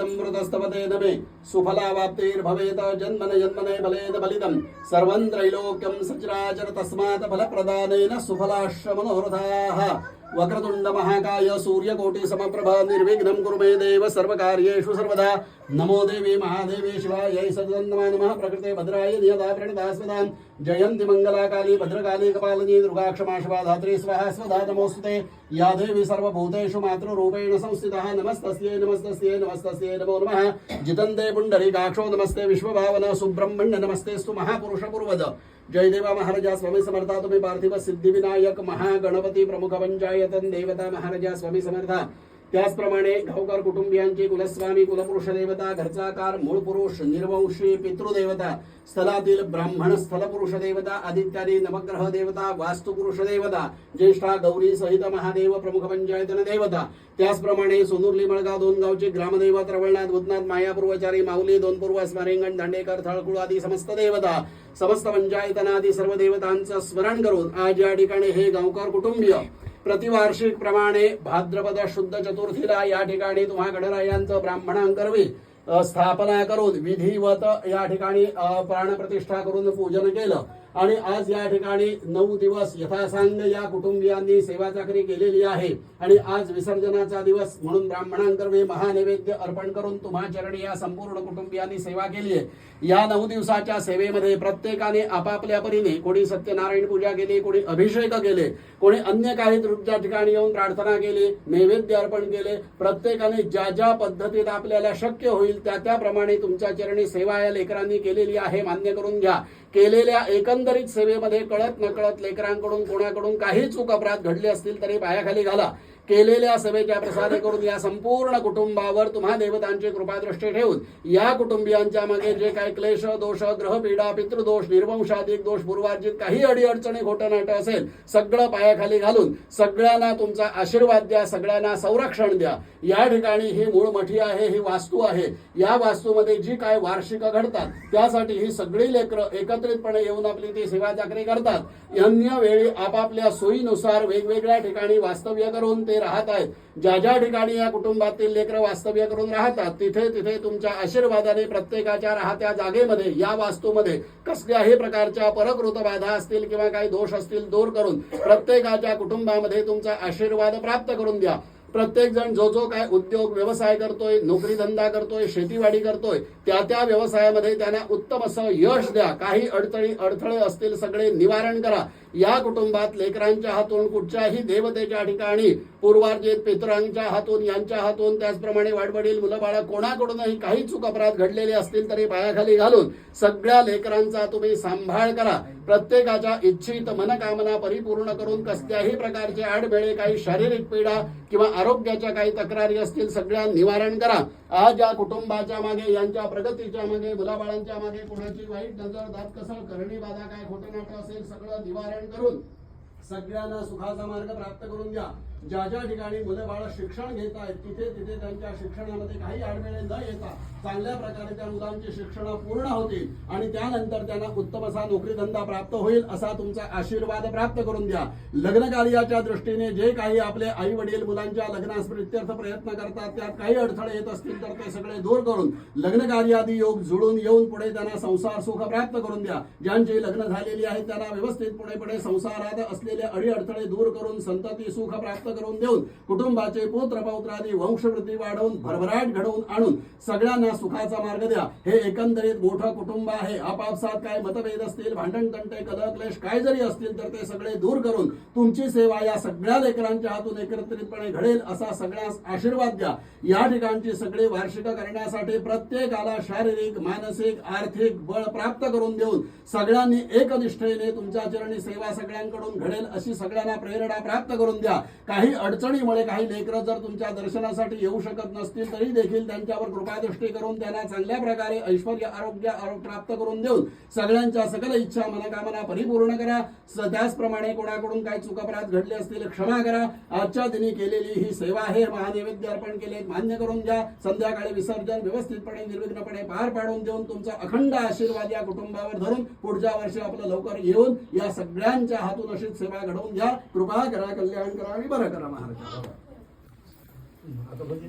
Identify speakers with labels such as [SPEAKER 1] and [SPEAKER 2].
[SPEAKER 1] సమృతస్తవతేన మే సుఫలావాప్తిర్భవేత జన్మన జన్మనే బలేన బలిదం సర్వం త్రైలోక్యం సచరాచర తస్మాత్ ఫలప్రదానేన సుఫలాశ్రమనోరథాః मनोरथाः वक्रतुण्ड महाकाय सूर्यकोटि समप्रभ निर्विघ्नं कुरु मे देव सर्वकार्येषु सर्वदा। नमो देवी महादेवी शिवायै सदन्नमा नमः। प्रकृते भद्राय नियता प्रणितास्पदां जयन्ति मङ्गलाकाली भद्रकाली कपालिनी दुर्गा क्षमा शिवा धात्री स्वाहा स्वधा नमोऽस्तुते या देवी सर्वभूतेषु मातृरूपेण संस्थितः। नमस्तस्यै नमस्तस्यै नमस्तस्यै नमो नमः। जितन्ते पुण्डरीकाक्षो नमस्ते। विश्वभावन सुब्रह्मण्य नमस्ते स्तु पूर्वज जय देवा महाराजा स्वामी समर्था तुम्ही पार्थिव सिद्धिविनायक महागणपती प्रमुख पंचायतन देवता महाराजा स्वामी समर्था. त्याचप्रमाणे गावकर कुटुंबियांची कुलस्वामी कुलपुरुष देवता घरचा कार मूळ पुरुष निर्वंशी पितृदेवता स्थलातील ब्राह्मण स्थलपुरुष देवता आदित्यादी नवग्रह देवता वास्तुपुरुष देवता ज्येष्ठा गौरी सहित महादेव प्रमुख पंचायतन देवता. त्याचप्रमाणे सोनुर्ली मळगाव दोन गावचे ग्रामदेवत रवळनाथ भूतनाथ मायापूर्वचारी माऊली दोन पूर्व स्मारिंगण दांडेकर थळकुळ आदी समस्त देवता. समस्त पंचायतनादी सर्व देवतांचं स्मरण करून आज या ठिकाणी हे गावकर कुटुंबीय प्रतिवार्षिक प्रमाणे भाद्रपद शुद्ध चतुर्थीला या ठिकाणी तुम्हा गणरायांचं ब्राह्मणांकरवी स्थापना करून विधिवत या ठिकाणी प्राणप्रतिष्ठा करून पूजन केलं. आणि आज या ठिकाणी नऊ दिवस यथासांग या कुटुंबियांनी सेवा चाकरी केलेली आहे. आणि आज विसर्जनाचा दिवस म्हणून ब्राह्मणांतर्फे महानैवेद्य अर्पण करून तुम्हा चरणी या संपूर्ण कुटुंबियांनी सेवा केली आहे. या नऊ दिवसाच्या सेवेमध्ये प्रत्येकाने आपापल्या परीने कोणी सत्यनारायण पूजा केली कोणी अभिषेक केले कोणी अन्य काही तुमच्या ठिकाणी येऊन प्रार्थना केली नैवेद्य अर्पण केले. प्रत्येकाने ज्या ज्या पद्धतीत आपल्याला शक्य होईल त्या त्याप्रमाणे तुमच्या चरणी सेवा या लेकरांनी केलेली आहे मान्य करून घ्या. केलेल्या एकंदरीत सेवेमध्ये कळत नकळत लेकरांकडून कोणाकडून काही चूक अपराध घडले असतील तरी पायाखाली घाला. केलेल्या सभेच्या प्रसाद करून या संपूर्ण कुटुंबावर तुम्हा देवतांची कृपादृष्टी ठेवून या कुटुंबियांच्या मागे जे काही क्लेश दोष ग्रहपीडा पितृदोष निर्वंशाधिक दोष पूर्वार्जित काही अडीअडचणी घोटनाट असेल सगळं पायाखाली घालून सगळ्यांना तुमचा आशीर्वाद द्या सगळ्यांना संरक्षण द्या. या ठिकाणी ही मूळ मठी आहे ही वास्तू आहे. या वास्तूमध्ये जी काय वार्षिक घडतात त्यासाठी ही सगळी लेकरं एकत्रितपणे येऊन आपली ती सेवा चाकरी करतात. अन्य वेळी आपापल्या सोयीनुसार वेगवेगळ्या ठिकाणी वास्तव्य करून ते राहत आहेत. ज्या ज्या ठिकाणी या कुटुंबातील लेकरं वास्तव्य करून राहतात तिथे तिथे तुमच्या आशीर्वादाने प्रत्येकाच्या राहत्या जागेमध्ये या वास्तूमध्ये कसल्याही प्रकारच्या परकृत बाधा असतील किंवा काही दोष असतील दूर करून प्रत्येकाच्या कुटुंबामध्ये तुमचा आशीर्वाद प्राप्त करून द्या. प्रत्येक जण जो जो काय उद्योग व्यवसाय करतोय नोकरी धंदा करतोय शेतीवाडी करतोय त्या त्या व्यवसायामध्ये त्यांना उत्तम असं यश द्या. काही अडचणी अडथळे असतील सगळे निवारण करा. या कुटुंबात लेकरांच्या हातून कुठच्याही देवतेच्या ठिकाणी पूर्वार्जित पितरांच्या हातून यांच्या हातून त्याचप्रमाणे वाडवडील मुलं बाळा कोणाकडूनही काही चूक अपराध घडलेले असतील तरी पायाखाली घालून सगळ्या लेकरांचा तुम्ही सांभाळ करा. प्रत्येकाच्या इच्छित मनकामना परिपूर्ण करून कसल्याही प्रकारचे आडबेळे काही शारीरिक पीडा किंवा आरोग्याच्या काही तक्रारी असतील सगळ्या निवारण करा. आज या कुटुंबाच्या मागे यांच्या प्रगतीच्या मागे मुलाबाळांच्या मागे कोणाची वाईट नजर दात कसं करणी बाधा काय खोटं नाटं असेल सगळं निवारण करून सगळ्यांना सुखाचा मार्ग प्राप्त करून द्या. ज्या ज्या ठिकाणी मुलं बाळ शिक्षण घेत आहेत तिथे तिथे त्यांच्या शिक्षणामध्ये काही अडमेळे न येता चांगल्या प्रकारे त्या मुलांची शिक्षण पूर्ण होतील आणि त्यानंतर त्यांना उत्तम असा नोकरीधंदा प्राप्त होईल असा तुमचा आशीर्वाद प्राप्त करून द्या. लग्न कार्याच्या दृष्टीने जे काही आपले आई वडील मुलांच्या लग्नास प्रित्यर्थ प्रयत्न करतात त्यात काही अडथळे येत असतील तर ते सगळे दूर करून लग्न कार्यादी योग जुळून येऊन पुढे त्यांना संसार सुख प्राप्त करून द्या. ज्यांची लग्न झालेली आहेत त्यांना व्यवस्थित पुढे पुढे संसारात असलेले अडी अडथळे दूर करून संतती सुख प्राप्त करून देऊन कुटुंबाचे पुत्र पौत्रादी वंशवृद्धी वाढवून भरभराट घडवून आणून सगळ्यांना सुखाचा मार्ग द्या. हे एकंदरीत मोठं कुटुंब आहे. आपापसात काय मतभेद असतील भांडण तंटे कलकलेश काय जरी असतील तर ते सगळे दूर करून तुमची सेवा या सगळ्या लेकरांच्या हातून एकत्रितपणे घडेल असा सगळ्यास आशीर्वाद द्या. या ठिकाणची सगळी वार्षिक करण्यासाठी प्रत्येकाला शारीरिक मानसिक आर्थिक बळ प्राप्त करून देऊन सगळ्यांनी एकनिष्ठेने तुमच्या चरणी सेवा सगळ्यांकडून घडेल अशी सगळ्यांना प्रेरणा प्राप्त करून द्या. काही अडचणीमुळे काही लेकरं जर तुमच्या दर्शनासाठी येऊ शकत नसतील तरी देखील त्यांच्यावर कृपादृष्टी करून त्यांना चांगल्या प्रकारे ऐश्वर आरोग्य आरोग्य प्राप्त करून देऊन सगळ्यांच्या सकल इच्छा मनकामना परिपूर्ण करा. त्याचप्रमाणे कोणाकडून काही चुकापराध घडले असतील क्षमा करा. आजच्या दिनी केलेली ही सेवा आहे. महानैवेद्य अर्पण केले मान्य करून द्या संध्याकाळी विसर्जन व्यवस्थितपणे निर्विघ्नपणे पार पाडून देऊन तुमचा अखंड आशीर्वाद या कुटुंबावर धरून पुढच्या वर्षी आपलं लवकर येऊन या सगळ्यांच्या हातून अशीच सेवा घडवून घ्या. कृपा करा कल्याण करा आणि बरं. करा महाराज?
[SPEAKER 2] आता म्हणजे